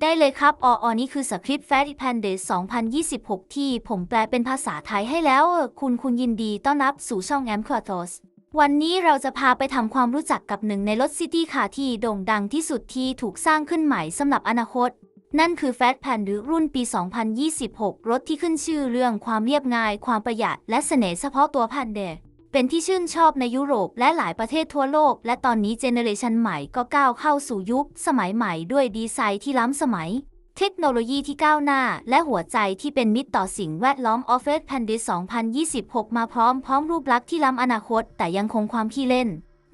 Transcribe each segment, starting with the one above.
ได้เลยครับอออนี่คือสคริปต์ f a t p a n d a y 2026 ที่ผมแปลเป็นภาษาไทยให้แล้ว คุณคุณยินดีต้อนรับสู่ช่อง a m q u a t o s วันนี้เราจะพาไปทำความรู้จักกับหนึ่งในรถซิตี้คาร์ที่โด่งดังที่สุดที่ถูกสร้างขึ้นใหม่สำหรับอนาคต นั่นคือ Fat Pan หรือรุ่นปี 2026 รถที่ขึ้นชื่อเรื่องความเรียบง่าย ความประหยัดและเสน่ห์เฉพาะตัวพันเด เป็นที่ชื่นชอบในยุโรปและหลายประเทศทั่วโลก และตอนนี้เจเนเรชันใหม่ก็ก้าวเข้าสู่ยุคสมัยใหม่ด้วยดีไซน์ที่ล้ำสมัย เทคโนโลยีที่ก้าวหน้า และหัวใจที่เป็นมิตรต่อสิ่งแวดล้อม o f f e p a n d i 2026 มาพร้อมพร้อมรูปลักษณ์ที่ล้ำอนาคต แต่ยังคงความขี้เล่น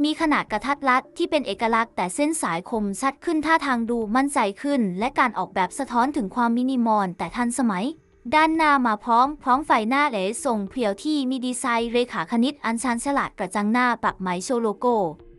มีขนาดกระทัดรัดที่เป็นเอกลักษณ์แต่เส้นสายคมชัดขึ้นท่าทางดูมั่นใจขึ้น และการออกแบบสะท้อนถึงความมินิมอลแต่ทันสมัย ด้านหน้ามาพร้อม พร้อมไฟหน้าเหลส่งเพียวที่มีดีไซน์เรขาคณิตอันชันฉลาดกระจังหน้าปักไหมโชว์โลโก้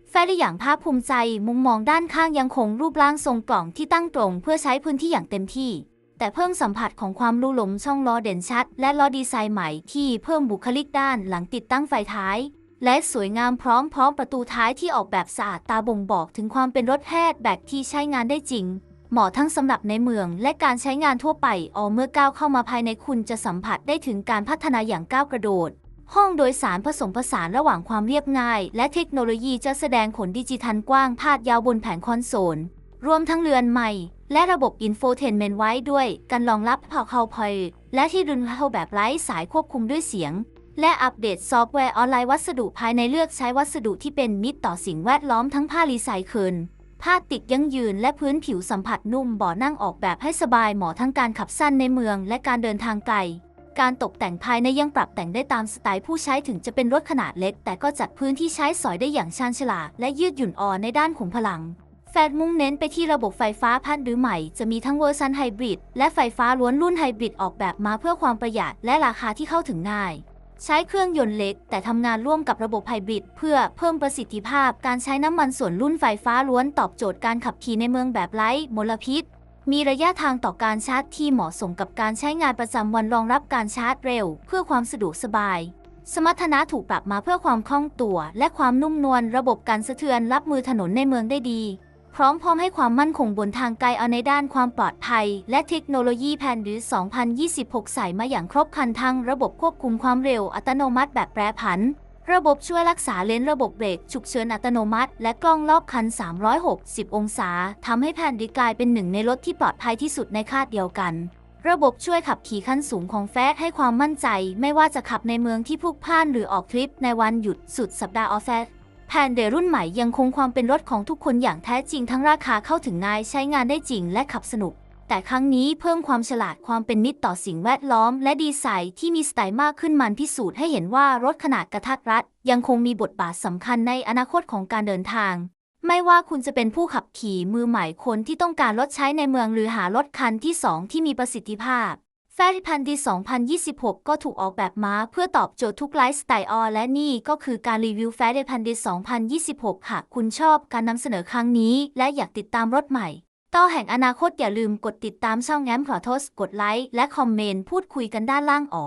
แฟได้อย่างภาคภูมิใจมุมมองด้านข้างยังคงรูปร่างทรงกล่องที่ตั้งตรง เพื่อใช้พื้นที่อย่างเต็มที่ แต่เพิ่มสัมผัสของความลู่หลมช่องล้อเด่นชัด และล้อดีไซน์ใหม่ที่เพิ่มบุคลิกด้านหลังติดตั้งไฟท้าย และสวยงามพร้อมพร้อมประตูท้ายที่ออกแบบสะอาดตาบ่งบอกถึงความเป็นรถแพทย์แบบที่ใช้งานได้จริง เหมาะทั้งสำหรับในเมืองและการใช้งานทั่วไปออเมื่อก้าวเข้ามาภายในคุณจะสัมผัสได้ถึงการพัฒนาอย่างก้าวกระโดด ห้องโดยสารผสมผสานระหว่างความเรียบง่าย และเทคโนโลยีจะแสดงขนดิจิทัลกว้างพาดยาวบนแผงคอนโซล รวมทั้งเรือนใหม่ และระบบอินโฟเทนเมนต์ไว้ด้วยการรองรับพาวคาพอยและที่ดึงเข้าแบบไร้สายควบคุมด้วยเสียง และอัปเดตซอฟต์แวร์ออนไลน์วัสดุภายในเลือกใช้วัสดุที่เป็นมิตรต่อสิ่งแวดล้อมทั้งผ้ารีไซเคิล ผ้าติดยั่งยืนและพื้นผิวสัมผัสนุ่มเบ่อนั่งออกแบบให้สบายเหมาะทั้งการขับสั้นในเมืองและการเดินทางไกล การตกแต่งภายในยังปรับแต่งได้ตามสไตล์ผู้ใช้ถึงจะเป็นรถขนาดเล็ก แต่ก็จัดพื้นที่ใช้สอยได้อย่างชาญฉลาดและยืดหยุ่นอ่อนในด้านขุมพลัง แฟดมุ่งเน้นไปที่ระบบไฟฟ้าพันหรือใหม่ จะมีทั้งเวอร์ชันไฮบริดและไฟฟ้าล้วนรุ่นไฮบริดออกแบบมาเพื่อความประหยัดและราคาที่เข้าถึงง่าย ใช้เครื่องยนต์เล็ก แต่ทำงานร่วมกับระบบไฮบริดเพื่อเพิ่มประสิทธิภาพการใช้น้ำมันส่วนรุ่นไฟฟ้าล้วนตอบโจทย์การขับขี่ในเมืองแบบไร้มลพิษ มีระยะทางต่อการชาร์จที่เหมาะสมกับการใช้งานประจำวันรองรับการชาร์จเร็ว เพื่อความสะดวกสบาย สมรรถนะถูกปรับมาเพื่อความคล่องตัว และความนุ่มนวลระบบการสะเทือนรับมือถนนในเมืองได้ดี พร้อมพร้อมให้ความมั่นคงบนทางไกลเอาในด้านความปลอดภัย และเทคโนโลยีแผนหรือ2026 ใส่มาอย่างครบครันทั้งระบบควบคุมความเร็วอัตโนมัติแบบแปรผัน ระบบช่วยรักษาเลนระบบเบรกฉุกเฉินอัตโนมัติ และกล้องรอบคัน 360 องศาทำให้แผ่นดิกลายเป็นหนึ่งในรถที่ปลอดภัยที่สุดในคาดเดียวกันระบบช่วยขับขี่ขั้นสูงของแฟสให้ความมั่นใจ ไม่ว่าจะขับในเมืองที่พลุกพล่านหรือออกทริปในวันหยุดสุดสัปดาห์ออฟแฟส แพนเดรุ่นใหม่ยังคงความเป็นรถของทุกคนอย่างแท้จริงทั้งราคาเข้าถึงง่ายใช้งานได้จริงและขับสนุก แต่ครั้งนี้เพิ่มความฉลาดความเป็นมิตรต่อสิ่งแวดล้อม และดีไซน์ที่มีสไตล์มากขึ้นมันพิสูจน์ให้เห็นว่ารถขนาดกระทัดรัด ยังคงมีบทบาทสำคัญในอนาคตของการเดินทาง ไม่ว่าคุณจะเป็นผู้ขับขี่มือใหม่คนที่ต้องการรถใช้ในเมืองหรือหารถคันที่2ที่มีประสิทธิภาพ แฟริพันดี 2026 ก็ถูกออกแบบมาเพื่อตอบโจทย์ทุกไลฟ์สไตล์ออและนี่ก็คือการรีวิวแฟริพันดี 2026หากคุณชอบการนำเสนอครั้งนี้ และอยากติดตามรถใหม่ ต่อแห่งอนาคตอย่าลืมกดติดตามช่องแง้มขอโทษ กดไลค์และคอมเมนต์พูดคุยกันด้านล่างอ๋อ